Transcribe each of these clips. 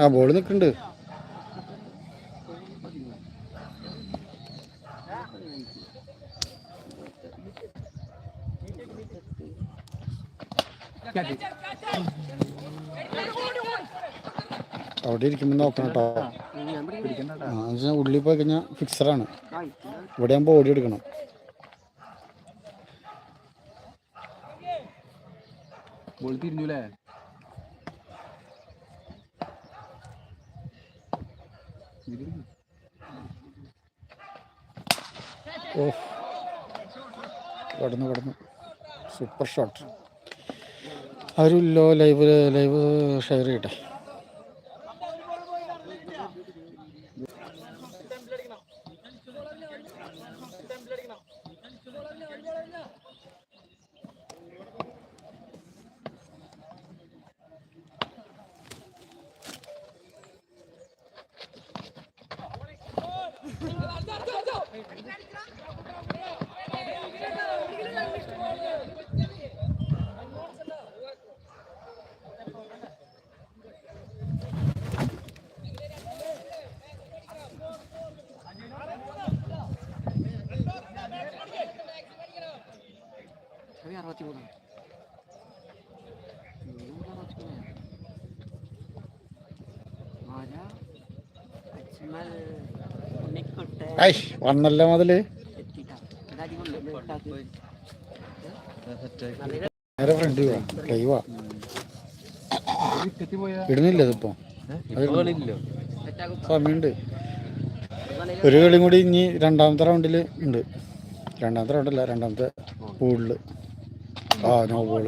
ആ ബോൾ നിൽക്കുന്നുണ്ട്. അവിടെ ഇരിക്കുമ്പോൾ നോക്കണം കേട്ടോ ഉള്ളിൽ പോയി കഴിഞ്ഞാൽ ഫിക്സറാണ് ഇവിടെ ആകുമ്പോൾ ഓടി എടുക്കണം. ബോൾ തിരിഞ്ഞൂലേ? ഓ കടന്നു കടന്നു. സൂപ്പർ ഷോട്ട് ആരുമില്ലോ ലൈവ് ലൈവ് ഷെയർ ചെയ്യട്ടെ. വന്നല്ലോ മുതൽ? നേരെ ഫ്രണ്ട് ലൈവാ ഇടുന്നില്ല ഇതിപ്പോ? സമയമുണ്ട്. ഒരു കളിയും കൂടി ഇനി രണ്ടാമത്തെ റൗണ്ടിൽ ഉണ്ട്. രണ്ടാമത്തെ റൗണ്ടല്ല രണ്ടാമത്തെ പൂളിൽ ആ നോ ബോൾ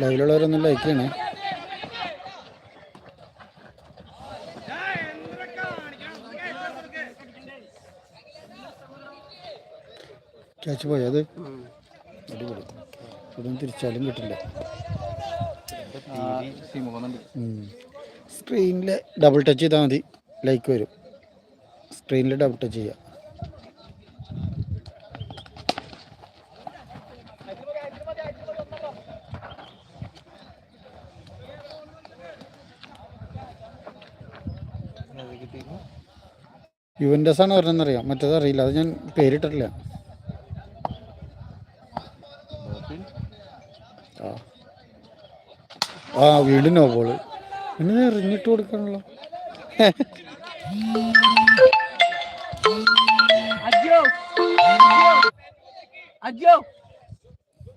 ലൈവിലുള്ളവരൊന്നും ലൈക്ക് ചെയ്യണേ ക്യാച്ച് പോയത് അടിപൊളി. ഇതൊന്നും തിരിച്ചാലും കിട്ടില്ല. സ്ക്രീനിൽ ഡബിൾ ടച്ച് ചെയ്താൽ മതി. ലൈക്ക് വരും. സ്ക്രീനിൽ ഡബിൾ ടച്ച് ചെയ്യുക യുവൻഡസ് ആണ് പറഞ്ഞതെന്നറിയാം മറ്റേത് അറിയില്ല. അത് ഞാൻ പേരിട്ടിട്ടില്ല. ആ. വീടിനോ ബോൾ. പിന്നെ എറിഞ്ഞിട്ട് കൊടുക്കണല്ലോ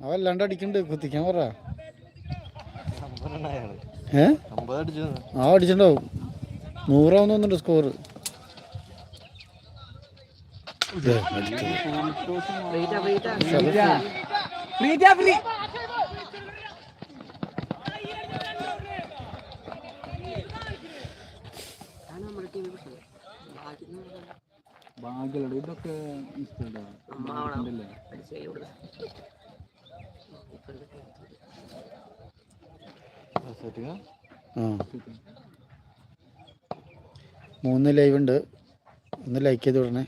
അവല്ലാണ്ട് അടിക്കണ്ട്. കുത്തിക്കാൻ പറ. ഏ? ആ അടിച്ചിട്ടുണ്ടാവും. നൂറാവുന്നുണ്ട് സ്കോറ് സ്കോർ ഭാഗ്യമുള്ള ഇതൊക്കെ മൂന്ന് ലൈവ് ഉണ്ട്. ഒന്ന് ലൈക്ക് ചെയ്ത് വിടണേ.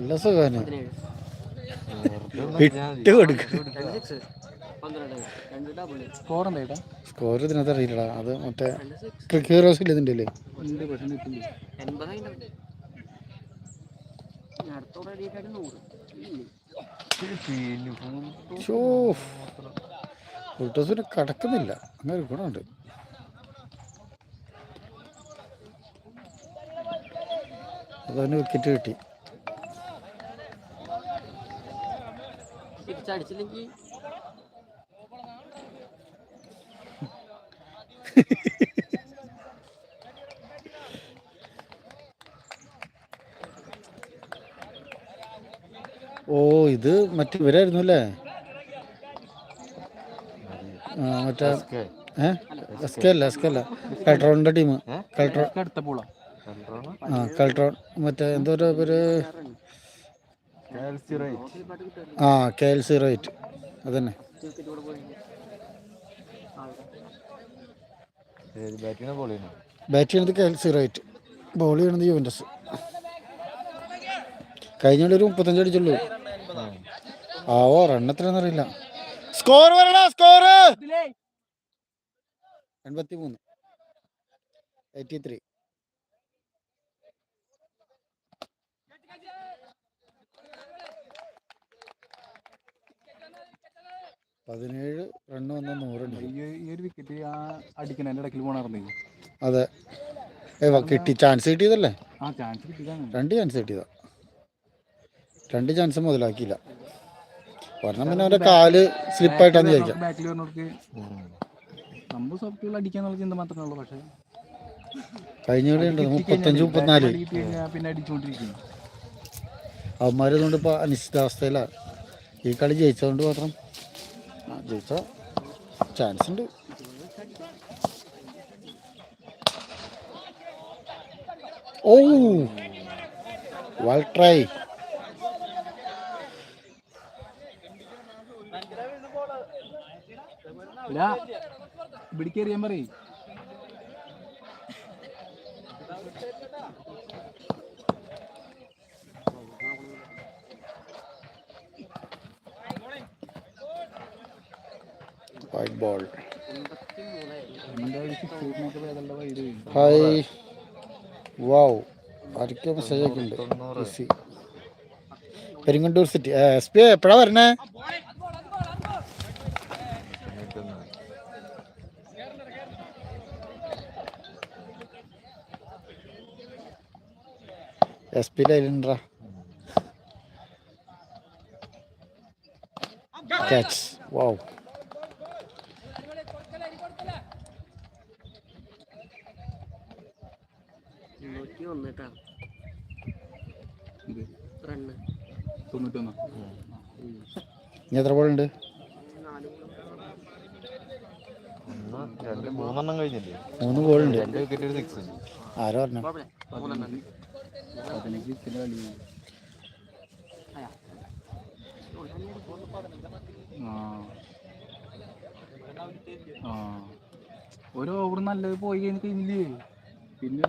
നല്ല സുഖമാണ് ഇട്ട് കൊടുക്ക സ്കോർ ഇതിനകത്ത് അറിയില്ലടാ. അത് മറ്റേ രണ്ട് ഹീറോസ് ഇല്ല ഇതിന്റെ അല്ലേ? ഷോ. കടക്കുന്നില്ല. അങ്ങനെ ഒരു ഗുണമുണ്ട്. അതന്നെ വിക്കറ്റ് കിട്ടി. തിരിച്ചടിച്ചില്ലെങ്കിൽ ഓ ഇത് മറ്റേ ഇവരായിരുന്നു അല്ലേ? മറ്റേ ടീം. ആ കൾട്രോൺ മറ്റേ എന്തോ ഒരു കിട്ടുമല്ലോ ആ കെ എൽ സീറോ എയ്റ്റ് അതന്നെ. ബാറ്റ് ചെയ്യണത് K L zero eight bowl ചെയ്യണത് യുവന്റസ് കഴിഞ്ഞ ഒരു മുപ്പത്തഞ്ച് അടിച്ചുള്ളൂ. ആവോ റൺ അറിയില്ല. സ്കോർ വരണ? സ്കോർ എൺപത്തി മൂന്ന് എയ്റ്റി ത്രീ പതിനേഴ് റണ്ണ് വന്ന നൂറുണ്ട്. ഈ ഒരു വിക്കറ്റ് ആ അടിക്കണതിന്റെ ഇടയ്ക്കിൽ പോണാർന്നേ അതെ. ഏ കിട്ടി. ചാൻസ് കിട്ടിയതല്ലേ? ആ ചാൻസ് കിട്ടിയതാണ്. രണ്ട് ചാൻസ് കിട്ടിയതാ. രണ്ട് ചാൻസ് മുതലാക്കിയില്ല. പറഞ്ഞ പിന്നെ അവന്റെ കാൽ സ്ലിപ്പായിട്ടാന്ന് ചോദിക്കാം. വരുന്നവർക്ക് നമ്മൾ അടിക്കാന്നുള്ള ചിന്ത മാത്രമേ ഉള്ളൂ പക്ഷേ. കഴിഞ്ഞ കളി ഉണ്ട് മുപ്പത്തഞ്ച് മുപ്പത്തിനാല്. പിന്നെ അടിച്ചുകൊണ്ടിരിക്കും അവന്മാരതുകൊണ്ട് ഇപ്പോൾ അനിശ്ചിതാവസ്ഥയിലാണ് ഈ കളി ജയിച്ചതുകൊണ്ട് മാത്രം ജയിച്ച ചാൻസ് ഉണ്ട് ഓ വൾ ട്രൈ ഇല്ല പറയും വൈറ്റ് ബോൾ എൺപത്തി മൂന്നായിരുന്നു എന്താ ഒരു സിക്സ് നോക്കി ഏതാണ്ട് ബോൾ ഹായ് വാവ് ആരൊക്കെയോ മെസ്സേജ് അയക്കുന്നുണ്ട് പെരിങ്ങണ്ടൂർ സിറ്റി എസ് പി എപ്പോഴാ വരണേ? എസ് പി ലൈലുണ്ടാ ക്യാച്ച് വാവ് ഒന്ന് കേട്ടോ. റണ്ണ്. തൊണ്ണൂറ്റൊന്ന്. എത്ര ബോൾ ഉണ്ട്? രണ്ട് മൂന്നെണ്ണം കഴിഞ്ഞില്ലേ? മൂന്ന് ബോൾ ഉണ്ട്. രണ്ട് വിക്കറ്റ് സിക്സ് ആരോ പറഞ്ഞു? ഒരു ഓവർ നല്ലത് പോയി കഴിഞ്ഞ് കഴിഞ്ഞില്ലേ പിന്നെ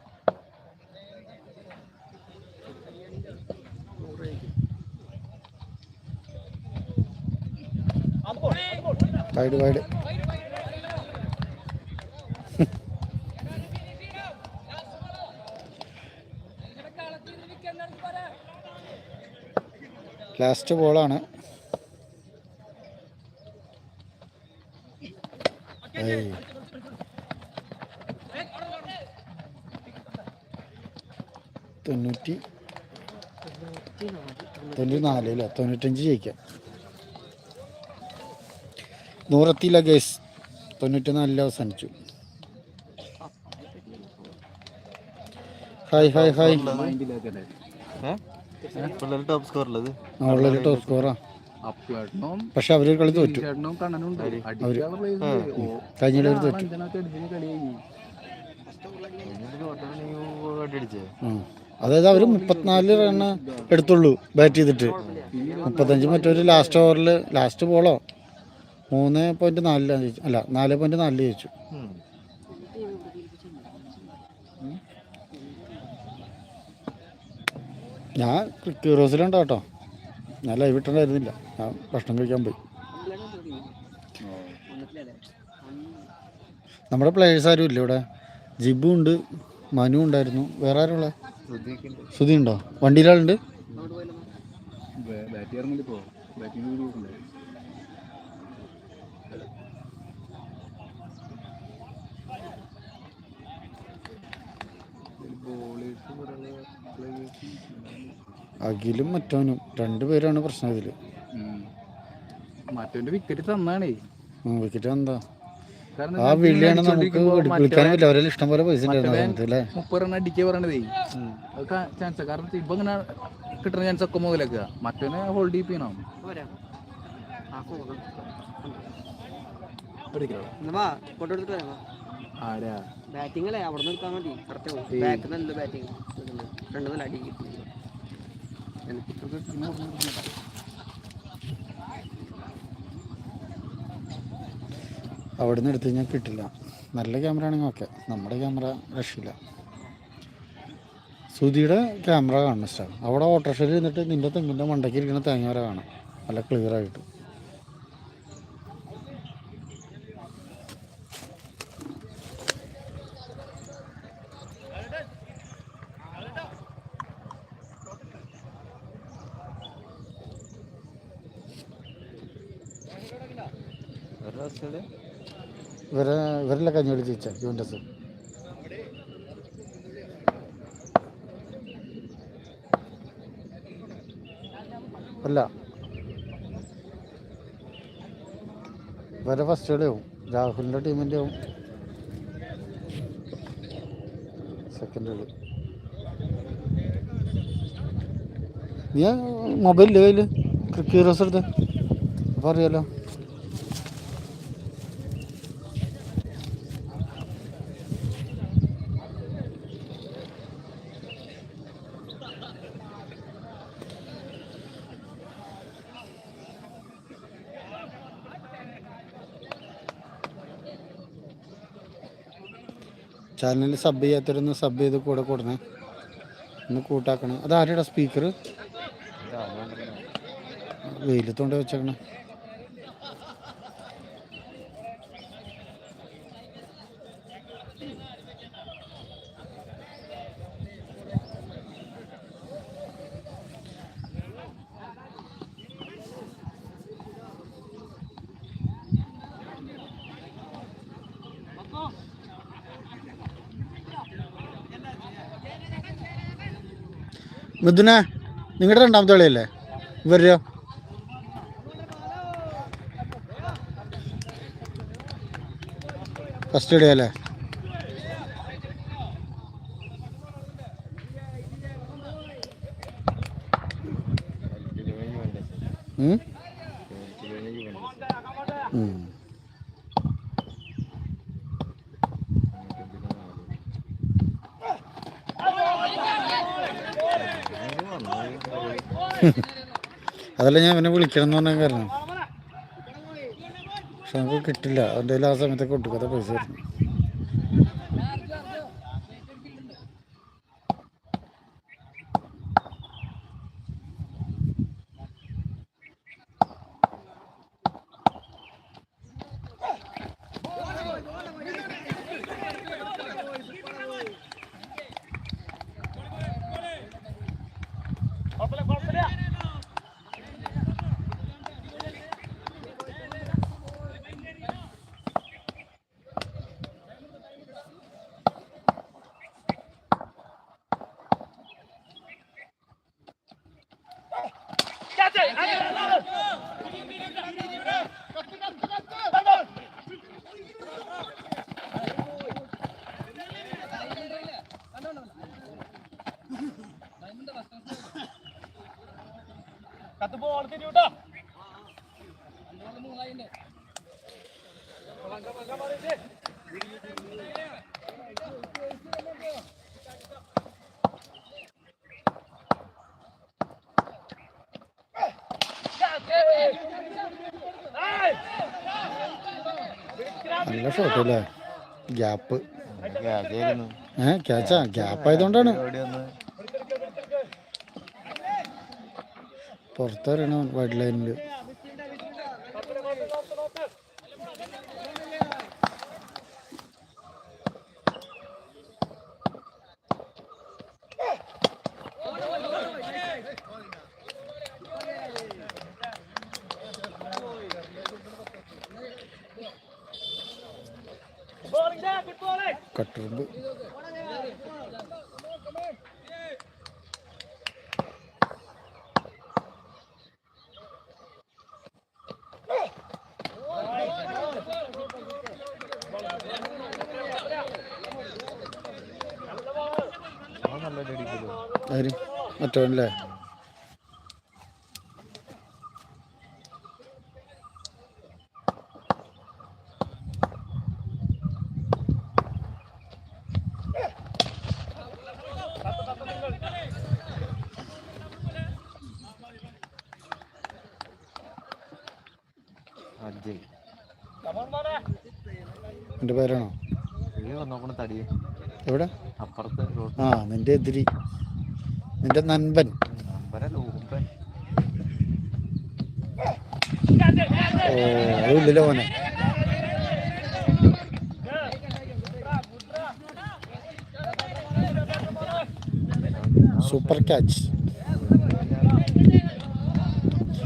വൈഡ് വൈഡ്. ലാസ്റ്റ് ബോളാണ്. തൊണ്ണൂറ്റി തൊണ്ണൂറ്റി നാല് അല്ലേ? തൊണ്ണൂറ്റഞ്ച് ജയിക്കാം. നൂറെത്തിയില്ല ഗേസ് തൊണ്ണൂറ്റി നാലിൽ അവസാനിച്ചു. Hi hi hi. ടോപ്പ് അവളൊരു സ്കോറാ പക്ഷെ അവർ കളി തോറ്റു. ഓ കഴിഞ്ഞ കളി തോറ്റു. അതായത് അവർ മുപ്പത്തിനാല് റണ്ണ് എടുത്തുള്ളൂ ബാറ്റ് ചെയ്തിട്ട്. മുപ്പത്തഞ്ച് മറ്റൊരു ലാസ്റ്റ് ഓവറിൽ ലാസ്റ്റ് ബോളോ മൂന്ന് പോയിന്റ് നാലിലാണ് ചോദിച്ചു അല്ല നാല് പോയിന്റ് നാലിൽ ചോദിച്ചു ഞാൻ ക്യൂറോസിലുണ്ട് കേട്ടോ. ഞാൻ ലൈവ് ഇട്ടുണ്ടായിരുന്നില്ല ഞാൻ ഭക്ഷണം കഴിക്കാൻ പോയി. നമ്മുടെ പ്ലേയേഴ്സ് ആരും ഇല്ല ഇവിടെ. ജിബു ഉണ്ട് മനു ഉണ്ടായിരുന്നു. വേറെ ആരുള്ള സുധി ഉണ്ടോ. വണ്ടിയിലാളുണ്ട്? ബാറ്റ് ചെയ്യാൻ വേണ്ടി പോകും ബാറ്റിംഗ് അഖിലും മറ്റവനും രണ്ടുപേരാണ് പ്രശ്നം ഇതിൽ. മറ്റവന്റെ വിക്കറ്റ് തന്നാണേ. വിക്കറ്റ് എന്താ ആ വിളിയാണ് നമുക്ക് അവരെ ഇഷ്ടം പോലെ പൈസ മുപ്പത് റൺ അടിക്കുക പറയണതേ. ചാൻസ് കാരണം ഇപ്പൊ ഇങ്ങനെ കിട്ടുന്ന ചാൻസ് ഒക്കെ മുതലാക്കുക മറ്റവനെ ഹോൾഡ് ചെയ്യണം. ആരാ? ബാറ്റിംഗ് അല്ലേ? അവിടെ നിന്ന് എടുക്കാൻ മതി കറക്റ്റ് ബാക്ക് നല്ല ബാറ്റിംഗ് രണ്ട് നല്ല അടി. അവിടെ നിന്ന് എടുത്ത് കഴിഞ്ഞാൽ കിട്ടില്ല. നല്ല ക്യാമറ ആണെങ്കിൽ ഓക്കെ നമ്മുടെ ക്യാമറ രക്ഷയില്ല. സുധിയുടെ ക്യാമറ കാണുന്ന ഇഷ്ടമാണ് അവിടെ ഓട്ടോറിക്ഷയിൽ ഇരുന്നിട്ട് നിന്റെ തെങ്ങിന്റെ മണ്ടയ്ക്ക് ഇരിക്കുന്ന തേങ്ങ വരെ കാണാം. നല്ല ക്ലിയർ ആയിട്ട് ഒരു ഓസ്ട്രേലിയ ഇവരെ ഇവരെല്ലാം കഞ്ഞി യുവന്റസ് അല്ല. വരെ ഫസ്റ്റ് കളി ആവും. രാഹുലിന്റെ ടീമിന്റെ ആവും. സെക്കൻഡ് കളി. നീ മൊബൈലിൽ കയ്യിൽ ക്രിക്കറ്റ് എടുത്ത്. അപ്പോൾ അറിയാലോ. ചാനലിൽ സബ് ചെയ്യാത്തവരൊന്ന് സബ് ചെയ്ത് കൂടെ കൂടണേ ഒന്ന് കൂട്ടാക്കണം. അത് ആരുടെ സ്പീക്കർ വെയിലത്തോണ്ട് വെച്ചേക്കണേ. മിഥുന നിങ്ങളുടെ രണ്ടാമത്തെ കളിയല്ലേ? ഇവരോ ഫസ്റ്റ് കളി അതല്ല ഞാൻ അവനെ വിളിക്കണം എന്ന് പറഞ്ഞ കാരണം. പക്ഷെ നമുക്ക് കിട്ടില്ല. അതിന്റെ ആ സമയത്തൊക്കെ കൊടുക്കാത്ത പൈസ വരുന്നു നല്ല ഷോട്ട് അല്ലേ? ഗ്യാപ്പ് ഏഹ് ക്യാച്ചാ ഗ്യാപ്പ് ആയതുകൊണ്ടാണ് ഓടി വന്ന് പുറത്തെറിയണം വൈഡ് ലൈനിൽ. കട്ടുറുമ്പ് അവൻ നല്ല അടിക്കുമല്ലോ ആര് മറ്റവനല്ലേ അല്ലേ എന്റെ പേരാണോ? എവിടെ? അപ്പുറത്ത് ആ നിന്റെ എതിരി. നിന്റെ നൻപൻ ഓ അതില്ലല്ലോ മോനെ സൂപ്പർ ക്യാച്ച്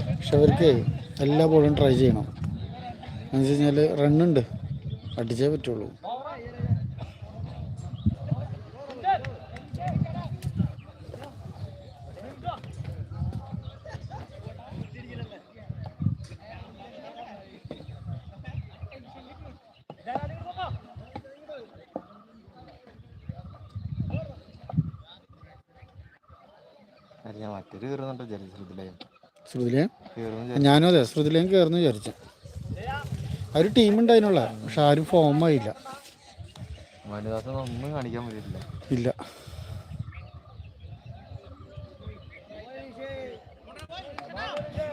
പക്ഷെ അവർക്ക് എല്ലാ ബോളും ട്രൈ ചെയ്യണം. എന്ന് വെച്ച് കഴിഞ്ഞാൽ റണ്ണുണ്ട് അടിച്ചേ പറ്റുള്ളൂ. കയറുന്ന ഞാനും അതെ ശ്രുതിലേയും കയറുന്നു വിചാരിച്ചു. ആ ഒരു ടീം അതിനുള്ള പക്ഷെ ആരും ഫോം ആയില്ല. ഇല്ല.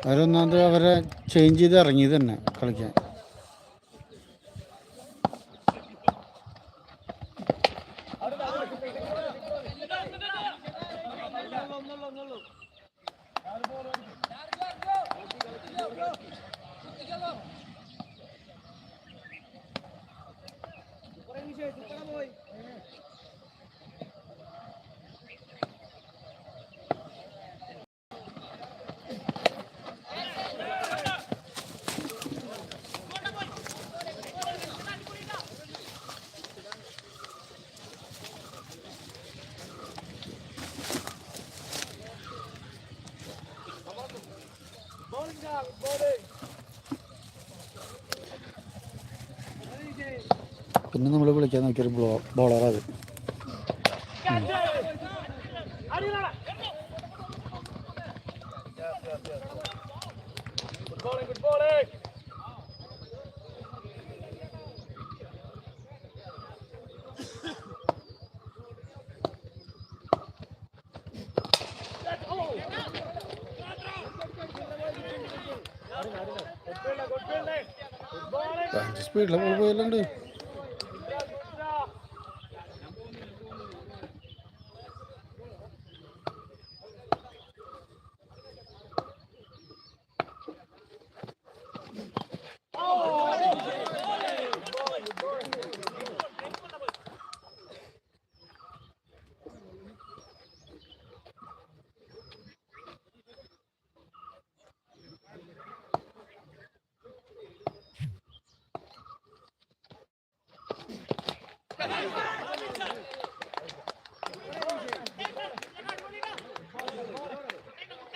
അവരൊന്നാമത് അവരെ ചേഞ്ച് ചെയ്ത് ഇറങ്ങിയത് തന്നെ കളിക്കാൻ. പിന്നെ നമ്മൾ വിളിക്കാൻ നോക്കിയൊരു ബോളറാണ് സ്പീഡിലെ ബോൾ പോയല്ലുണ്ട്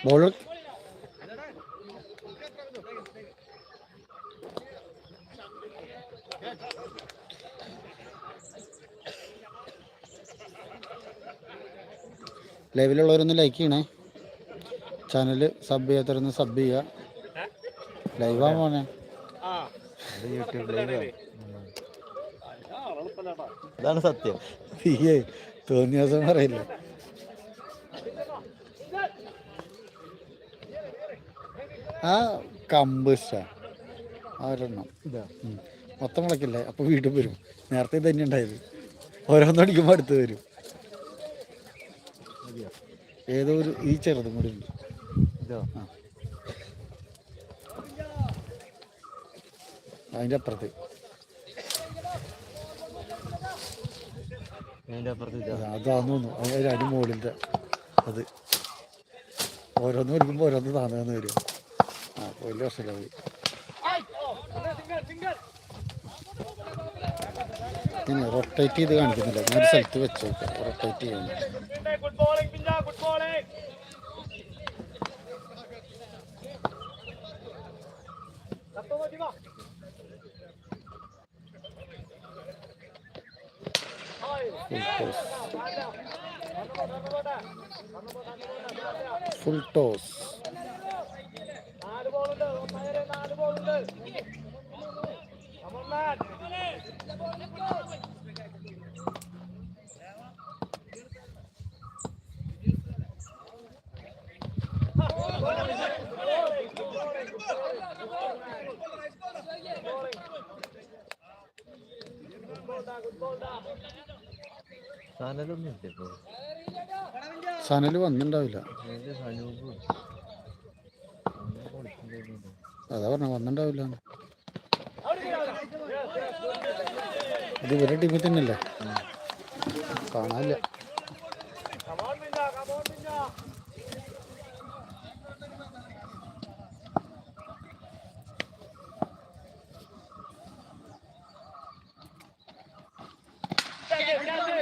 ബോളർ ലൈവിലുള്ളവരൊന്ന് ലൈക്ക് ചെയ്യണേ. ചാനൽ സബ് ചെയ്യാത്തവരൊന്ന് സബ് ചെയ്യുക ലൈവാ പോണേ. അതാണ് സത്യം. തീയേ തോന്നിയ ദിവസം പറയില്ല? കമ്പ് ഇഷ്ടമാണ് അവരെണ്ണം ഇതാ മൊത്തം മുളയ്ക്കില്ലേ? അപ്പൊ വീട്ടിൽ വരും. നേരത്തെ തന്നെ ഉണ്ടായത്. ഓരോന്നടിക്കുമ്പോൾ അടുത്ത് വരും. ഏതോ ഒരു ഈ ചെറുതും കൂടി ഉണ്ട്. ഇതോ? അപ്പുറത്ത്. അതിന്റെ അപ്പുറത്ത് അതാന്ന് തോന്നുന്നു. അതിന്റെ അടി അത്. ഓരോന്ന് വരുമ്പോൾ ഓരോന്ന് താന്നു വരും. വലിയ ഇങ്ങനെ റൊട്ടേറ്റ് ചെയ്ത് കാണിക്കുന്നില്ല. ഞാൻ ഒരു സ്ഥലത്ത് വെച്ച് റൊട്ടേറ്റ് ചെയ്യുന്നു ഫുൾ ടോസ് സനലൊന്നും ഇല്ല വന്നിട്ടുണ്ടാവില്ല അതിന്റെ സനൂപ്. അതാ പറഞ്ഞ വന്നിണ്ടാവില്ല. ഇത് ഇവരുടെ ടീമിൽ തന്നെയല്ലേ? കാണാനില്ല.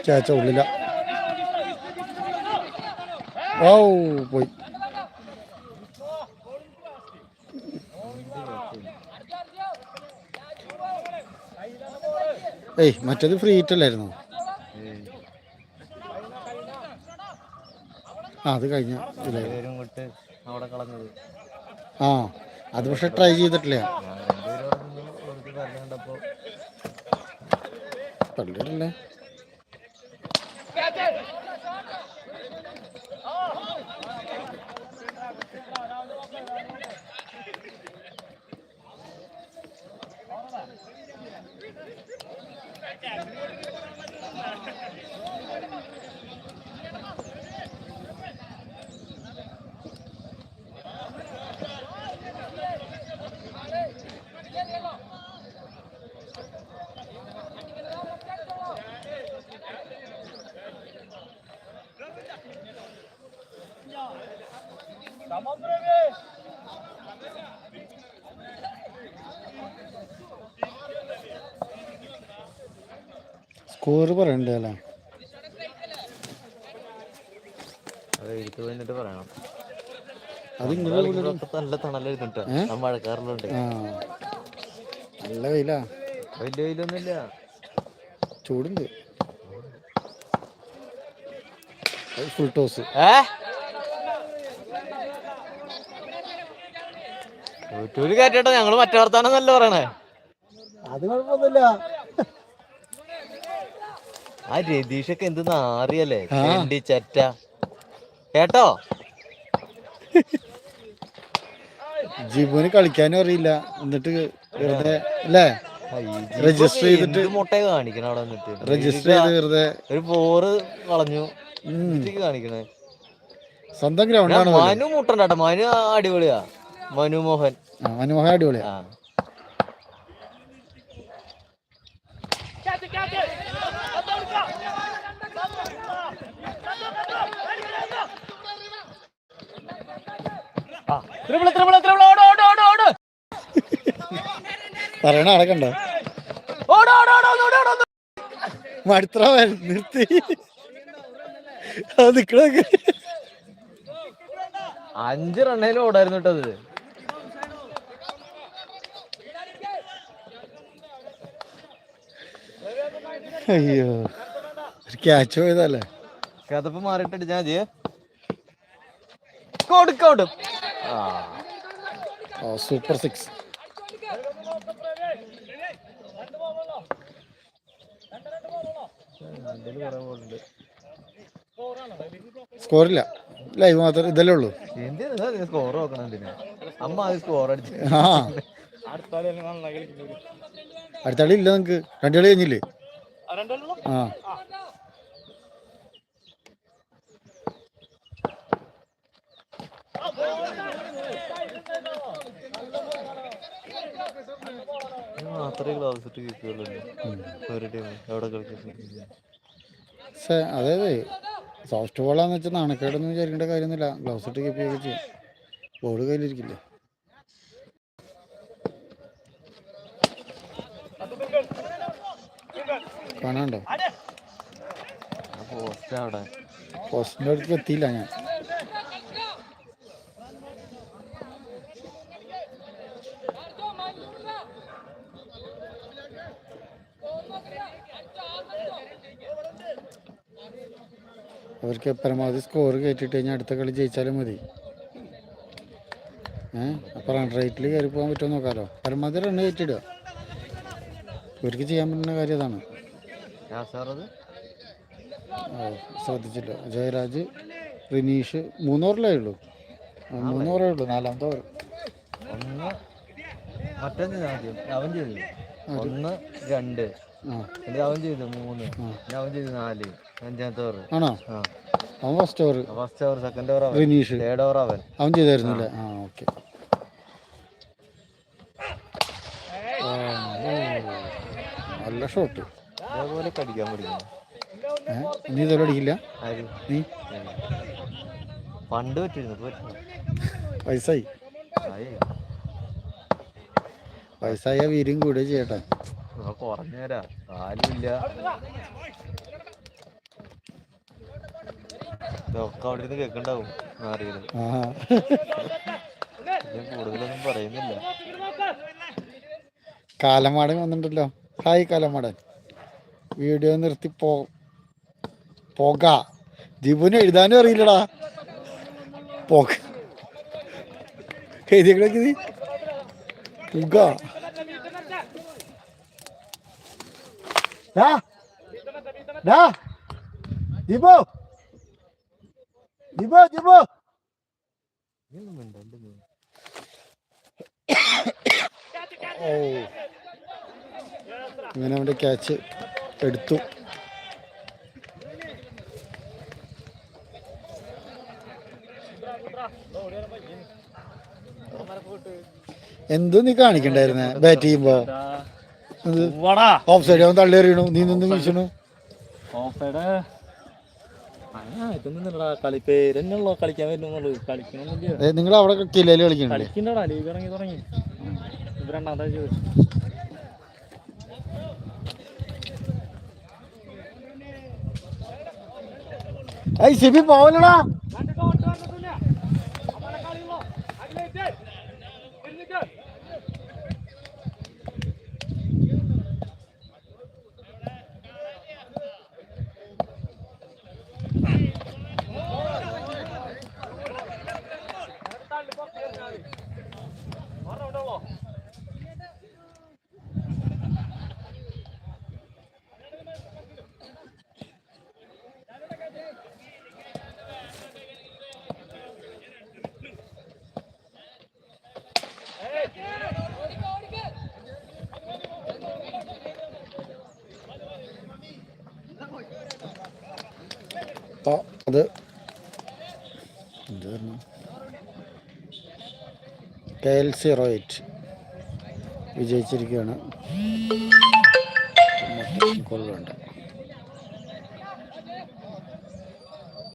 ചേച്ച ഉള്ളില്ല ഓ പോയി. ഏയ് മറ്റേത് ഫ്രീ ഹിറ്റ് അല്ലായിരുന്നു? ആ അത് കഴിഞ്ഞ. ആ അത് പക്ഷെ ട്രൈ ചെയ്തിട്ടില്ല. ഞാൻ സ്കോർ പറയണ്ടേ അല്ലേ? നല്ല മഴക്കാറിലുണ്ട്. നല്ല വെയിലാ? വലിയ വെയിലൊന്നുമില്ല. ചൂടുണ്ട്. ഫുൾ ടോസ് യൂട്യൂബിൽ കയറ്റിട്ടോ ഞങ്ങൾ മറ്റേ വർത്താനം നല്ല പറയണേ? അത് കുഴപ്പമൊന്നുമില്ല. ആ രതീഷൊക്കെ എന്ത് നാറിയല്ലേ. ചറ്റ. കേട്ടോ? ജിബുന് കളിക്കാനും അറിയില്ല. എന്നിട്ട് വെറുതെ അല്ലേ? രജിസ്റ്റർ ചെയ്തിട്ട് മുട്ട കാണിക്കണം അവിടെ വന്നിട്ട്? രജിസ്റ്റർ ചെയ്ത് വെറുതെ. ഒരു ബോറ് കളഞ്ഞു. കാണിക്കണേ? സ്വന്തം ഗ്രൗണ്ടാണ് മനു മുട്ടണ്ടാട്ടോ. മനു അടിപൊളിയാ. മനു മോഹൻ. മനോഹര അടിപൊളിയാ. ത്രിപിള ത്രിപിള ത്രിപിള ഓട് ഓട് ഓട് ഓട്. പറയണ അടക്കണ്ട ഓട് ഓട് ഓട് ഓട് ഓട് ഓട്. നിർത്തി. അത് നിക്കണൊക്കെ അഞ്ച് റണ്ണേലും ഓടായിരുന്നു കേട്ടോ അത്. അയ്യോ ഒരു ക്യാച്ച് പോയതല്ലേ? കഥപ്പ് മാറിയിട്ട് ചെയ്യേ കൊടുക്കോട്ടും സൂപ്പർ സിക്സ്. സ്കോറില്ല. ലൈവ് മാത്രം ഇതല്ലേ ഉള്ളൂ. സ്കോർ അമ്മ സ്കോർ അടിച്ചു അടുത്ത കളി ഇല്ല നിങ്ങക്ക്. രണ്ടു കളി കഴിഞ്ഞില്ലേ? ആ. ഇട്ട് ഒരു ടീം എവിടെ അതായത് സോഫ്റ്റ് ബോളാന്ന് വെച്ചാൽ നാണക്കേടൊന്നും വിചാരിക്കേണ്ട കാര്യമൊന്നുമില്ല. ഗ്ലൗസ് ഇട്ട് കീപ്പ് ചെയ്യുക ചെയ്യും. ബോൾ കയ്യിലിരിക്കില്ലേ? കാണാണ്ടോ പോസ്റ്റ് അവിടെ. പോസ്റ്റിന്റെ അടുത്ത് എത്തിയില്ല ഞാൻ. അവർക്ക് പരമാവധി സ്കോർ കയറ്റിട്ട് കഴിഞ്ഞാൽ അടുത്ത കളി ജയിച്ചാലും മതി. ഏഹ് അപ്പോൾ റൺ റേറ്റിൽ കയറി പോകാൻ പറ്റുമോ നോക്കാമല്ലോ പരമാവധി റൺ കയറ്റിടുക ഇവർക്ക് ചെയ്യാൻ പറ്റുന്ന കാര്യം അതാണ് ശ്രദ്ധിച്ചില്ല. ജയരാജ് റിനീഷ് മൂന്നോറിലേ ഉള്ളൂ. ആ, മൂന്ന് ഉള്ളൂ നാലാമത്തെ ഓവർ ഒന്ന് മറ്റൊന്ന് ആദ്യം അവൻ ചെയ്തു ഒന്ന് രണ്ട്. അവൻ ചെയ്തു മൂന്ന്. അവൻ ചെയ്തു നാല്. അഞ്ചാമത്തെ ഓവർ ആണോ? ആ. അവൻ first over first over second over അവൻ. റിനീഷ്. തേർഡ് ഓവർ അവൻ. അവൻ ചെയ്തായിരുന്നല്ലേ? ആ ഓക്കെ. നല്ല ഷോട്ട് അതേപോലെ നീ അടിക്കില്ല? നീ? പണ്ട് പറ്റിയിരുന്നു വയസ്സായി. വയസ്സായ വീരും കൂടെ ചെയ്യട്ടെ. ആ കുറഞ്ഞു ഇതൊക്കെ അവിടെ ഇരുന്ന് കേൾക്കണ്ടാവും മാറിയത് ഞാൻ കൂടുതലൊന്നും പറയുന്നില്ല. കാലമാടൻ വന്നിട്ടുണ്ടല്ലോ. ഹായ് കാലമാടൻ. വീഡിയോ നിർത്തി പോ പോക. ദീപുന് എഴുതാനും അറിയില്ലടാ. പോക. എഴുതിയൊക്കെ നീ പുക. ഡാ മിണ്ടണ്ട നീ. ഓ ഇങ്ങനെ അവന്റെ ക്യാച്ച് എടുത്തു. എന്തോ നീ കാണിക്കണ്ടായിരുന്നേ? ബാറ്റ് ചെയ്യുമ്പോ? ഓഫ് സൈഡ് അവൻ തള്ളി എറിയണു. നീ നിന്ന് വീശണു. ഓഫ് കളി നിങ്ങൾ അവിടെ കിലയിൽ കളിക്കുന്നുണ്ട് കളിക്കണ്ടടാ ലീഗ് ഇറങ്ങി തുടങ്ങി. ഇത് രണ്ടാമത്തെ ചോദിച്ചു. ഐ സിബി പോവലടാ അത് കെ എൽ സീറോ എയ്റ്റ് വിജയിച്ചിരിക്കുകയാണ്. കൊള്ളണ്ട